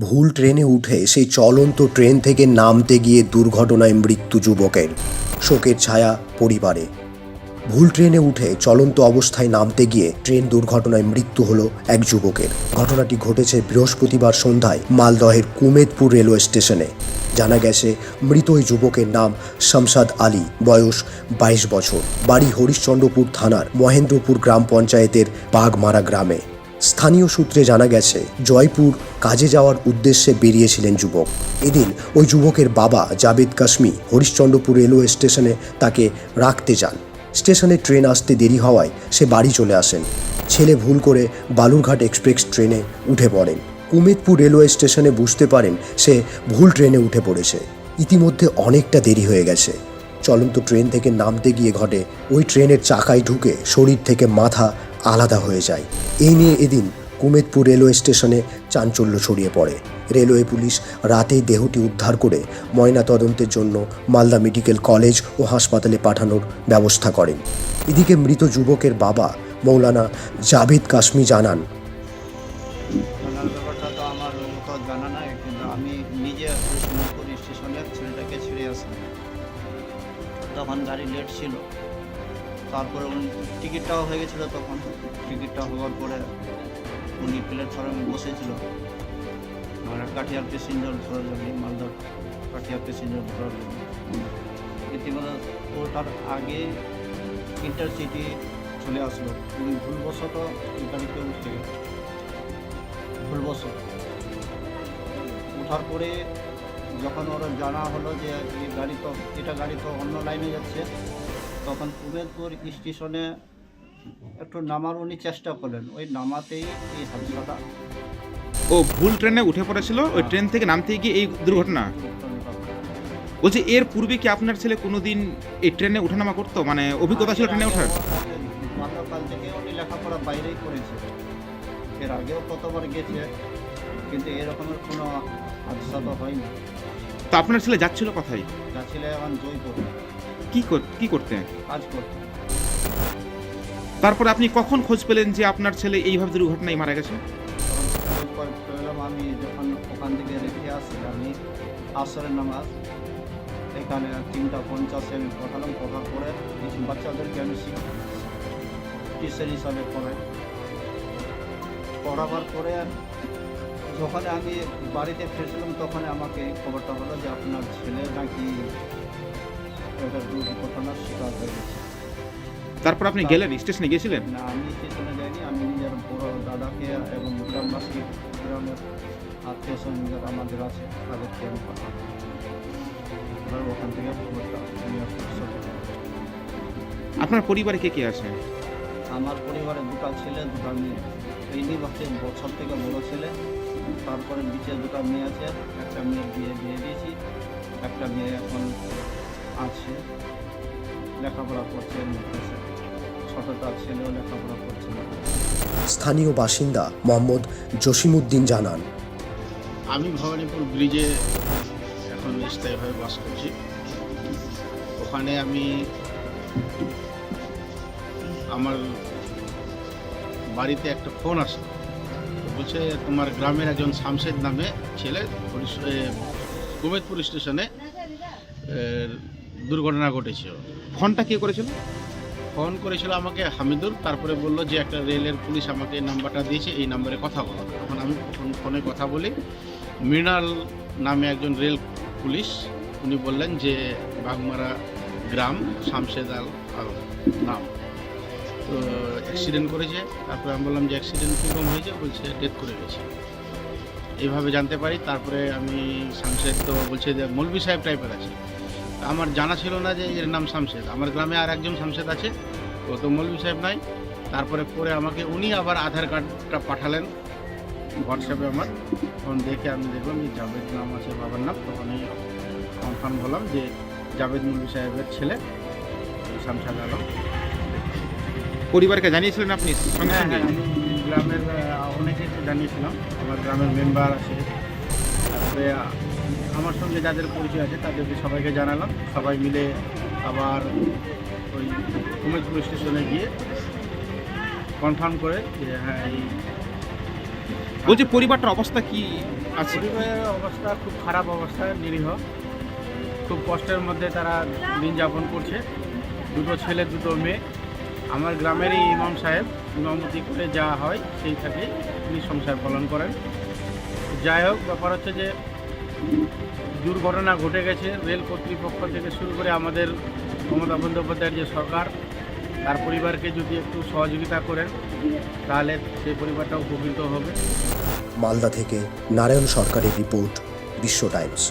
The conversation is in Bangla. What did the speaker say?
ভুল ট্রেনে উঠে সেই চলন্ত ট্রেন থেকে নামতে গিয়ে দুর্ঘটনায় মৃত্যু যুবকের। শোকের ছায়া পরিবারে। ভুল ট্রেনে উঠে চলন্ত অবস্থায় নামতে গিয়ে ট্রেন দুর্ঘটনায় মৃত্যু হলো এক যুবকের। ঘটনাটি ঘটেছে বৃহস্পতিবার সন্ধ্যায় মালদহের কুমেদপুর রেলওয়ে স্টেশনে। জানা গেছে, মৃত ওই যুবকের নাম শামসাদ আলী, বয়স বাইশ বছর। বাড়ি হরিশ্চন্দ্রপুর থানার মহেন্দ্রপুর গ্রাম পঞ্চায়েতের বাগমারা গ্রামে। স্থানীয় সূত্রে জানা গেছে, জয়পুর কাজে যাওয়ার উদ্দেশ্যে বেরিয়েছিলেন যুবক। এদিন ওই যুবকের বাবা জাবেদ কাশ্মী হরিশ্চন্দ্রপুর রেলওয়ে স্টেশনে তাকে রাখতে যান। স্টেশনে ট্রেন আসতে দেরি হওয়ায় সে বাড়ি চলে আসেন। ছেলে ভুল করে বালুরঘাট এক্সপ্রেস ট্রেনে উঠে পড়েন। কুমেদপুর রেলওয়ে স্টেশনে বুঝতে পারেন সে ভুল ট্রেনে উঠে পড়েছে। ইতিমধ্যে অনেকটা দেরি হয়ে গেছে। চলন্ত ট্রেন থেকে নামতে গিয়ে ঘটে, ওই ট্রেনের চাকায় ঢুকে শরীর থেকে মাথা আলাদা হয়ে যায়। এই নিয়ে এদিন কুমেদপুর রেলওয়ে স্টেশনে চাঞ্চল্য ছড়িয়ে পড়ে। রেলওয়ে পুলিশ রাতেই দেহটি উদ্ধার করে ময়না তদন্তের জন্য মালদা মেডিকেল কলেজ ও হাসপাতালে পাঠানোর ব্যবস্থা করেন। এদিকে মৃত যুবকের বাবা মৌলানা জাভেদ কাশ্মী জানান, তখন গাড়ি লেট ছিল। তারপরে উনি টিকিটটাও হয়ে গেছিল তখন। টিকিটটা হওয়ার পরে উনি প্ল্যাটফর্মে বসেছিল। মানে কাঠিয়ার প্যাসেঞ্জার ধরার জন্য মালদার কাঠিয়ার প্যাসেঞ্জার ধরার জন্য ইতিমধ্যে ওটার আগে ইন্টারসিটি চলে আসলো। উনি ভুলবশত এই গাড়িতে উঠে গেল ভুলবশত। ওঠার পরে যখন ওরা জানা হলো যে এই গাড়ি তো, এটা গাড়ি তো অন্য লাইনে যাচ্ছে তখন কুমেদপুর স্টেশনে একটু নামার উনি চেষ্টা করলেন। ওই নামাতেই এই হাদসাটা ও ভুল ট্রেনে উঠে পড়েছিল? ওই ট্রেন থেকে নামতে গিয়ে এই দুর্ঘটনা? বলছি এর পূর্বে কি আপনার ছেলে কোনোদিন এই ট্রেনে ওঠানামা করতো? মানে অভিজ্ঞতা ছিল ট্রেনে ওঠার? মাতাকাল থেকে উনি লেখাপড়া বাইরেই করেছে। এর আগেও কতবার গেছে কিন্তু এরকমের কোনো হাদসা তো হয়নি। তো আপনার ছেলে যাচ্ছিল কোথায়? যাচ্ছিল ছেলে এখন জয়পুর। কি কি করতে? কাজ করতে। তারপরে আপনি কখন খোঁজ পেলেন যে আপনার ছেলে এইভাবে দুর্ঘটনায় মারা গেছে? আমি যখন ওখান থেকে রেখে আসি আমি আসরের নামাজ। এখানে তিনটা পঞ্চাশে আমি পড়ালাম পড়ার পরে কিছু বাচ্চাদেরকে আমি টিচার হিসাবে পড়াই। পড়াবার পরে যখন আমি বাড়িতে ফিরছিলাম তখন আমাকে খবরটা হলো যে আপনার ছেলে নাকি দুর্ঘটনার শিকার হয়ে গেছে তারপর আপনি গেলেন স্টেশনে গিয়েছিলেন? না আমি স্টেশনে যাইনি আমি নিজের বড় দাদাকে এবং গ্রামবাসী গ্রামের আত্মীয় স্বজন যারা আমাদের আছে তাদেরকে আমি পাঠাবো ওখান থেকে খবরটা। আপনার পরিবারে কে কে আছে? আমার পরিবারে দুটো ছেলে দুটো মেয়ে। এই নিয়ে হচ্ছে বছর থেকে বড় ছেলে তারপরে নিচে দুটো মেয়ে আছে একটা মেয়ের বিয়ে দিয়ে দিয়েছি একটা মেয়ে এখন আছে লেখাপড়া করছে। ছোটটা ছেলেও লেখাপড়া করছে না স্থানীয় বাসিন্দা মোহাম্মদ জসিমউদ্দিন জানান। আমি ভবানীপুর ব্রিজে এখন স্থায়ীভাবে বাস করছি। ওখানে আমি আমার বাড়িতে একটা ফোন আসে। বলছে তোমার গ্রামের একজন শামশেদ নামে ছেলে কুমেদপুর স্টেশনে দুর্ঘটনা ঘটেছে। ফোনটা কে করেছিল? ফোন করেছিল আমাকে হামিদুর, তারপরে বলল যে একটা রেলের পুলিশ আমাকে এই নাম্বারটা দিয়েছে, এই নাম্বারে কথা বলো। তখন আমি ফোন কথা বলি। মৃণাল নামে একজন রেল পুলিশ, উনি বললেন যে বাগমারা গ্রাম, শামশেদ আল আল নাম। তো অ্যাক্সিডেন্ট করেছে, তারপরে আমি বললাম যে অ্যাক্সিডেন্ট কীরকম হয়েছে, বলছে ডেথ করে গেছে। এইভাবে জানতে পারি, তারপরে আমি শামশেদ তো বলছে যে মৌলভি সাহেব টাইপের আছে। আমার জানা ছিল না যে এর নাম শামশেদ। আমার গ্রামে আর একজন শামশেদ আছে ও তো মৌলভী সাহেব নাই। তারপরে পরে আমাকে উনি আবার আধার কার্ডটা পাঠালেন হোয়াটসঅ্যাপে আমার। তখন দেখে আমি দেখলাম যে জাভেদ নাম আছে বাবার নাম। তখন আমি কনফার্ম হলাম যে জাভেদ মৌলভী সাহেবের ছেলে শামসাদ আলম। পরিবারকে জানিয়েছিলেন আপনি? হ্যাঁ হ্যাঁ আমি গ্রামের আহ, অনেকেকে জানিয়েছিলাম। আমার গ্রামের মেম্বার আছে। তারপরে আমার সঙ্গে যাদের পরিচয় আছে তাদেরকে সবাইকে জানালাম। সবাই মিলে আবার ওই কুমেদপুর স্টেশনে গিয়ে কনফার্ম করে যে হ্যাঁ এই বলছি পরিবারটার অবস্থা কি আছে? পরিবারের অবস্থা খুব খারাপ অবস্থা নিরীহ। খুব কষ্টের মধ্যে তারা দিন যাপন করছে। দুটো ছেলে দুটো মেয়ে। আমার গ্রামেরই ইমাম সাহেব ইমামতি করে যা হয় সেই থেকে। তিনি সংসার পালন করেন। যাই হোক ব্যাপার হচ্ছে যে দুর্ঘটনা ঘটে গেছে। রেল কর্তৃপক্ষ থেকে শুরু করে আমাদের মমতা বন্দ্যোপাধ্যায়ের যে সরকার, তার পরিবারকে যদি একটু সহযোগিতা করেন, তাহলে সেই পরিবারটা উপকৃত হবে। মালদা থেকে নারায়ণ সরকারের রিপোর্ট, বিশ্ব টাইমস।